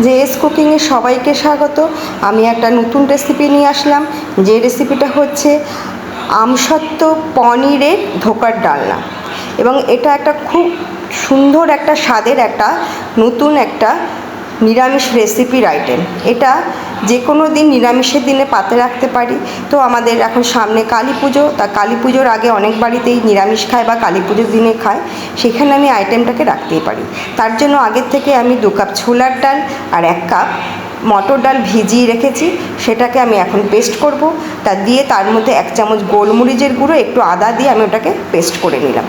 যে এস কুকিংয়ে সবাইকে স্বাগত। আমি একটা নতুন রেসিপি নিয়ে আসলাম। যে রেসিপিটা হচ্ছে আমসত্ত্ব পনিরের ধোকার ডালনা। এবং এটা একটা খুব সুন্দর একটা স্বাদের একটা নতুন একটা নিরামিষ রেসিপির আইটেম এটা যে কোনো দিন নিরামিষের দিনে পাতে রাখতে পারি। তো আমাদের এখন সামনে কালী পুজো, তা কালী পুজোর আগে অনেক বাড়িতেই নিরামিষ খায় বা কালী পুজোর দিনে খায়। সেখানে আমি আইটেমটাকে রাখতেই পারি। তার জন্য আগের থেকে আমি দু কাপ ছোলার ডাল আর এক কাপ মটর ডাল ভিজিয়ে রেখেছি। সেটাকে আমি এখন পেস্ট করব। তা দিয়ে তার মধ্যে এক চামচ গোলমরিচের গুঁড়ো, একটু আদা দিয়ে আমি ওটাকে পেস্ট করে নিলাম।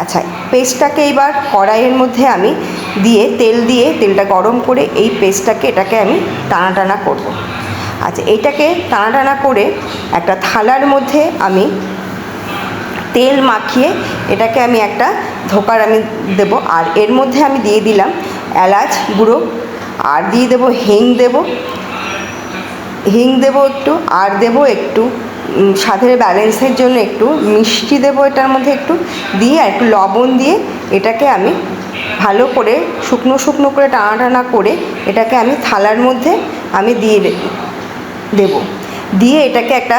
আচ্ছা পেস্টটাকে এইবার কড়াইয়ের মধ্যে আমি দিয়ে তেল দিয়ে তেলটা গরম করে এই পেস্টটাকে এটাকে আমি টানা টানা করব। আচ্ছা এইটাকে টানা টানা করে একটা থালার মধ্যে আমি তেল মাখিয়ে এটাকে আমি একটা ধোকার আমি দেব আর এর মধ্যে আমি দিয়ে দিলাম এলাচ গুঁড়ো আর দিয়ে দেবো হিং দেব হিং দেব একটু, আর দেব একটু স্বাদের ব্যালেন্সের জন্য একটু মিষ্টি দেবো এটার মধ্যে একটু দিয়ে আর একটু লবণ দিয়ে এটাকে আমি ভালো করে শুকনো শুকনো করে টানা টানা করে এটাকে আমি থালার মধ্যে আমি দিয়ে দেব। দিয়ে এটাকে একটা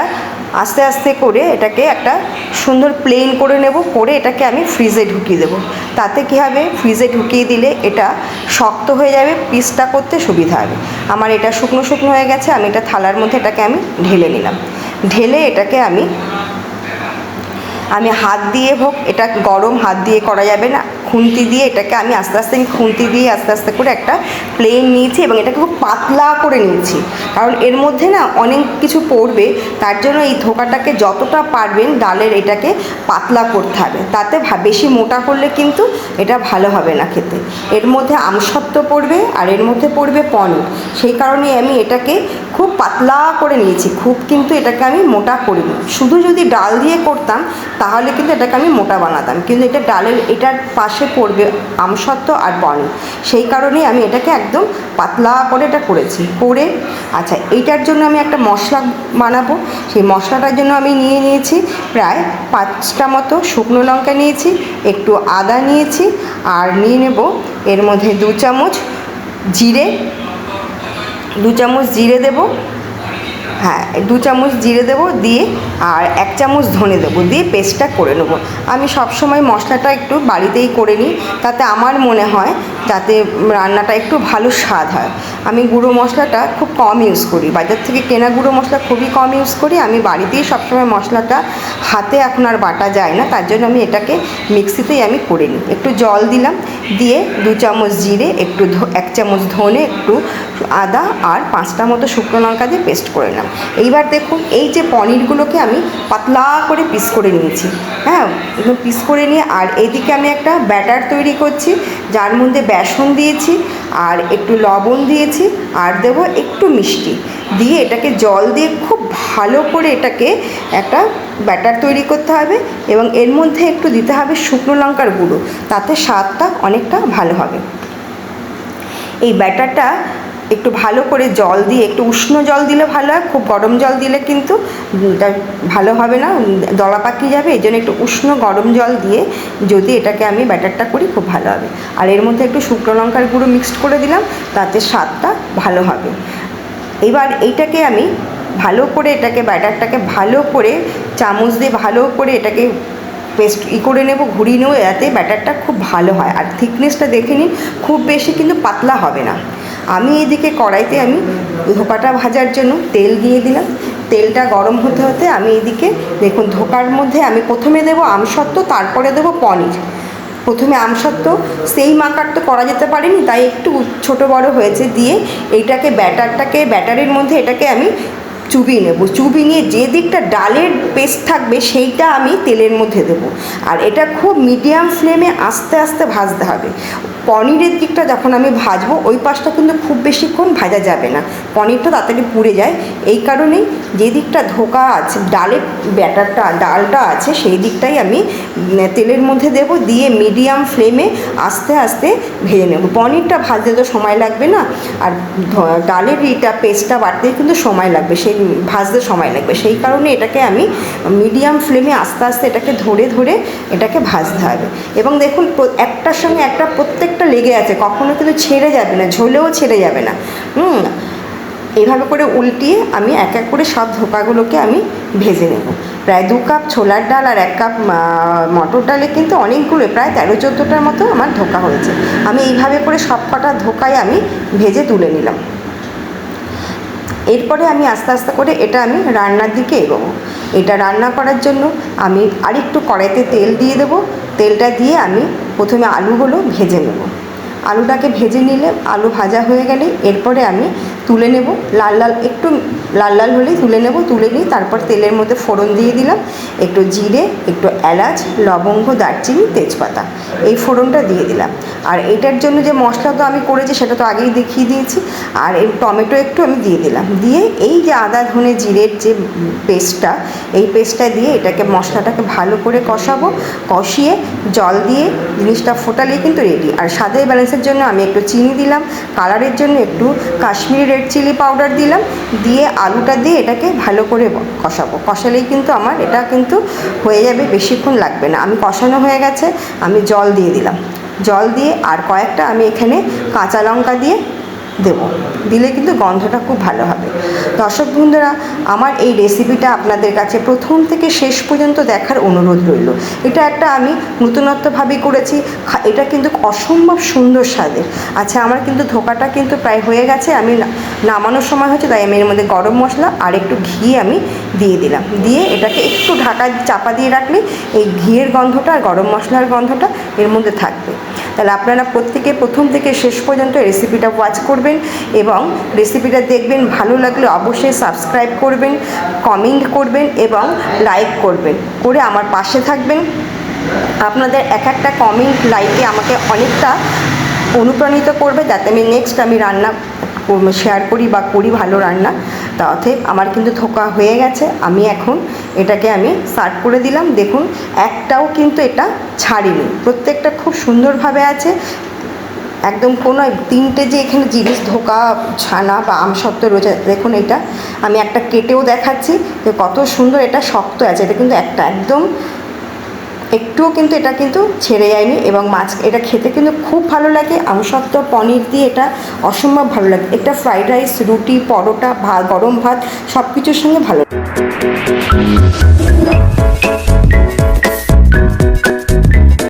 আস্তে আস্তে করে এটাকে একটা সুন্দর প্লেন করে নেব, করে এটাকে আমি ফ্রিজে ঢুকিয়ে দেবো। তাতে কী হবে? ফ্রিজে ঢুকিয়ে দিলে এটা শক্ত হয়ে যাবে পিসটা করতে সুবিধা হবে। আমার এটা শুকনো শুকনো হয়ে গেছে, আমি এটা থালার মধ্যে এটাকে আমি ঢেলে নিলাম। ঢেলে এটাকে আমি আমি হাত দিয়ে হোক এটা গরম হাত দিয়ে করা যাবে না। খুন্তি দিয়ে এটাকে আমি আস্তে আস্তে খুন্তি দিয়ে আস্তে আস্তে করে একটা প্লেন নিয়েছি এবং এটাকে খুব পাতলা করে নিয়েছি। কারণ এর মধ্যে না অনেক কিছু পড়বে, তার জন্য এই ধোকাটাকে যতটা পারবেন ডালের এটাকে পাতলা করতে হবে। তাতে বেশি মোটা করলে কিন্তু এটা ভালো হবে না খেতে। এর মধ্যে আমসত্ত্ব পড়বে আর এর মধ্যে পড়বে পনির। সেই কারণে আমি এটাকে খুব পাতলা করে নিয়েছি। খুব কিন্তু এটাকে আমি মোটা করিনি। শুধু যদি ডাল দিয়ে করতাম, তাহলে কিন্তু এটাকে আমি মোটা বানাতাম। কিন্তু এটা ডালের, এটার পাশে পড়বে আমসত্ত্ব আর পনির সেই কারণেই আমি এটাকে একদম পাতলা করে এটা করেছি, করে। আচ্ছা এইটার জন্য আমি একটা মশলা বানাবো। সেই মশলাটার জন্য আমি নিয়ে নিয়েছি প্রায় পাঁচটা মতো শুকনো লঙ্কা নিয়েছি, একটু আদা নিয়েছি আর নিয়ে নেব এর মধ্যে দু চামচ জিরে, দু চামচ জিরে দেব। হ্যাঁ দু চামচ জিরে দেবো দিয়ে আর এক চামচ ধনে দেবো দিয়ে পেস্টটা করে নেব। আমি সবসময় মশলাটা একটু বাড়িতেই করে নিই, তাতে আমার মনে হয় যাতে রান্নাটা একটু ভালো স্বাদ হয়। আমি গুঁড়ো মশলাটা খুব কম ইউজ করি। বাজার থেকে কেনা গুঁড়ো মশলা খুবই কম ইউজ করি। আমি বাড়িতেই সবসময় মশলাটা হাতে এখন আর বাটা যায় না। তার জন্য আমি এটাকে মিক্সিতেই আমি করে নিই। একটু জল দিলাম। দিয়ে দু চামচ জিরে, একটু এক চামচ ধনে, একটু আদা আর পাঁচটা মতো শুকনো লঙ্কা দিয়ে পেস্ট করে নিলাম। এইবার দেখুন, এই যে পনিরগুলোকে আমি পাতলা করে পিস করে নিয়েছি। হ্যাঁ পিস করে নিয়ে আর এদিকে আমি একটা ব্যাটার তৈরি করছি। যার মধ্যে বেসন দিয়েছি, আর একটু লবণ দিয়েছি, আর দেব একটু মিষ্টি। দিয়ে এটাকে জল দিয়ে খুব ভালো করে এটাকে একটা ব্যাটার তৈরি করতে হবে এবং এর মধ্যে একটু দিতে হবে শুকনো লঙ্কার গুঁড়ো, তাতে স্বাদটা অনেকটা ভালো হবে। এই ব্যাটারটা একটু ভালো করে জল দিয়ে, একটু উষ্ণ জল দিলে ভালো হয়, খুব গরম জল দিলে কিন্তু ভালো হবে না দলা পাকিয়ে যাবে, এই জন্য একটু উষ্ণ গরম জল দিয়ে যদি এটাকে আমি ব্যাটারটা করি খুব ভালো হবে। আর এর মধ্যে একটু শুকনো লঙ্কার গুঁড়ো মিক্সড করে দিলাম, তাতে স্বাদটা ভালো হবে। এবার এইটাকে আমি ভালো করে এটাকে, ব্যাটারটাকে ভালো করে, চামচ দিয়ে ভালো করে এটাকে পেস্ট ই করে নেব, ঘুরিয়ে নেব এতে ব্যাটারটা খুব ভালো হয়। আর থিকনেসটা দেখে নিন, খুব বেশি কিন্তু পাতলা হবে না। আমি এদিকে কড়াইতে আমি ধোকাটা ভাজার জন্য তেল দিয়ে দিলাম। তেলটা গরম হতে হতে আমি এদিকে দেখুন ধোকার মধ্যে আমি প্রথমে দেবো আমসত্ত্ব, তারপরে দেবো পনির। প্রথমে আমসত্ত্ব, সেই মাকার তো করা যেতে পারেনি, তাই একটু ছোট বড় হয়েছে দিয়ে এইটাকে ব্যাটারটাকে, ব্যাটারের মধ্যে এটাকে আমি চুবিয়ে নেব। চুবিয়ে নিয়ে যে দিকটা ডালের পেস্ট থাকবে সেইটা আমি তেলের মধ্যে দেবো। আর এটা খুব মিডিয়াম ফ্লেমে আস্তে আস্তে ভাজতে হবে। পনিরের দিকটা যখন আমি ভাজবো, ওই পাশটা কিন্তু খুব বেশিক্ষণ ভাজা যাবে না। পনিরটা তাড়াতাড়ি পুড়ে যায়। এই কারণেই যে দিকটা ধোকা আছে, ডালের ব্যাটারটা, ডালটা আছে, সেই দিকটাই আমি তেলের মধ্যে দেব, দিয়ে মিডিয়াম ফ্লেমে আস্তে আস্তে ভেজে নেব। পনিরটা ভাজতে তো সময় লাগবে না, আর ডালের এটা পেস্টটা বাড়তে কিন্তু সময় লাগবে, সেই ভাজতে সময় লাগবে। সেই কারণে এটাকে আমি মিডিয়াম ফ্লেমে আস্তে আস্তে এটাকে ধরে ধরে এটাকে ভাজতে হবে। এবং দেখুন একটার সঙ্গে একটা প্রত্যেক প্রত্যেকটা লেগে আছে, কখনো কিন্তু ছেড়ে যাবে না, ঝোলেও ছেড়ে যাবে না। হুম এইভাবে করে উল্টিয়ে আমি এক এক করে সব ধোকাগুলোকে আমি ভেজে নেব। প্রায় দু কাপ ছোলার ডাল আর এক কাপ মটর ডালে কিন্তু অনেকগুলো, প্রায় তেরো চোদ্দোটার মতো আমার ধোকা হয়েছে। আমি এইভাবে করে সব কটা ধোকায় আমি ভেজে তুলে নিলাম। এরপরে আমি আস্তে আস্তে করে এটা আমি রান্নার দিকে এগোবো। এটা রান্না করার জন্য আমি আরেকটু কড়াইতে তেল দিয়ে দেবো। তেলটা দিয়ে আমি প্রথমে আলুগুলো ভেজে নেব। আলুটাকে ভেজে নিলে আলু ভাজা হয়ে গেলে এরপরে আমি তুলে নেব। লাল লাল একটু লাল লাল হলেই তুলে নেব, তুলে নিয়ে তারপর তেলের মধ্যে ফোড়ন দিয়ে দিলাম, একটু জিরে, একটু এলাচ, লবঙ্গ, দারচিনি, তেজপাতা, এই ফোড়নটা দিয়ে দিলাম। আর এটার জন্য যে মশলা তো আমি করেছি সেটা তো আগেই দেখিয়ে দিয়েছি, আর এই টমেটো একটু আমি দিয়ে দিলাম। দিয়ে এই যে আদা, ধনে, জিরের যে পেস্টটা, এই পেস্টটা দিয়ে এটাকে মশলাটাকে ভালো করে কষাবো, কষিয়ে জল দিয়ে জিনিসটা ফোটালে কিন্তু রেডি আর স্বাদের ব্যালেন্সের জন্য আমি একটু চিনি দিলাম, কালারের জন্য একটু কাশ্মীরি রেড চিলি পাউডার দিলাম, দিয়ে আলুটা দিয়ে এটাকে ভালো করে কষাবো। কষালেই কিন্তু আমার এটা কিন্তু হয়ে যাবে, বেশিক্ষণ লাগবে না। আমি কষানো হয়ে গেছে, আমি জল দিয়ে দিলাম। জল দিয়ে আর কয়েকটা আমি এখানে কাঁচা লঙ্কা দিয়ে দেবো। দিলে কিন্তু গন্ধটা খুব ভালো হবে। দর্শক বন্ধুরা, আমার এই রেসিপিটা আপনাদের কাছে প্রথম থেকে শেষ পর্যন্ত দেখার অনুরোধ রইল। এটা একটা আমি নতুনত্বভাবে করেছি। এটা কিন্তু অসম্ভব সুন্দর স্বাদের। আচ্ছা আমার কিন্তু ধোকাটা কিন্তু প্রায় হয়ে গেছে। আমি নামানোর সময় হচ্ছে তাই আমি এর মধ্যে গরম মশলা আর একটু ঘি আমি দিয়ে দিলাম। দিয়ে এটাকে একটু ঢাকা চাপা দিয়ে রাখলে এই ঘিয়ের গন্ধটা আর গরম মশলার গন্ধটা এর মধ্যে থাকবে। তাহলে আপনারা প্রত্যেকে প্রথম থেকে শেষ পর্যন্ত রেসিপিটা ওয়াচ করবেন এবং রেসিপিটা দেখবেন, ভালো লাগলে অবশ্যই সাবস্ক্রাইব করবেন কমেন্ট করবেন এবং লাইক করবেন। করে আমার পাশে থাকবেন। আপনাদের এক একটা কমেন্ট লাইকে আমাকে অনেকটা অনুপ্রাণিত করবে, যাতে আমি নেক্সট আমি রান্না শেয়ার করি বা করি ভালো রান্না। তা অতএব আমার কিন্তু থোকা হয়ে গেছে। আমি এখন এটাকে আমি সার্ভ করে দিলাম। দেখুন, একটাও কিন্তু এটা ছাড়িনি। প্রত্যেকটা খুব সুন্দরভাবে আছে। একদম কোনো তিনটে যে এখানে জিনিস ধোকা, ছানা বা আমসত্ত্ব রয়েছে, দেখুন এটা। আমি একটা কেটেও দেখাচ্ছি যে কত সুন্দর এটা শক্ত আছে। এটা কিন্তু একটা একদম একটুও কিন্তু এটা কিন্তু ছেড়ে যায়নি এবং মাছ এটা খেতে কিন্তু খুব ভালো লাগে। আমসত্ত্ব পনির দিয়ে এটা অসম্ভব ভালো লাগে। এটা ফ্রাইড রাইস, রুটি, পরোটা ভাত গরম ভাত সব কিছুর সঙ্গে ভালো লাগে।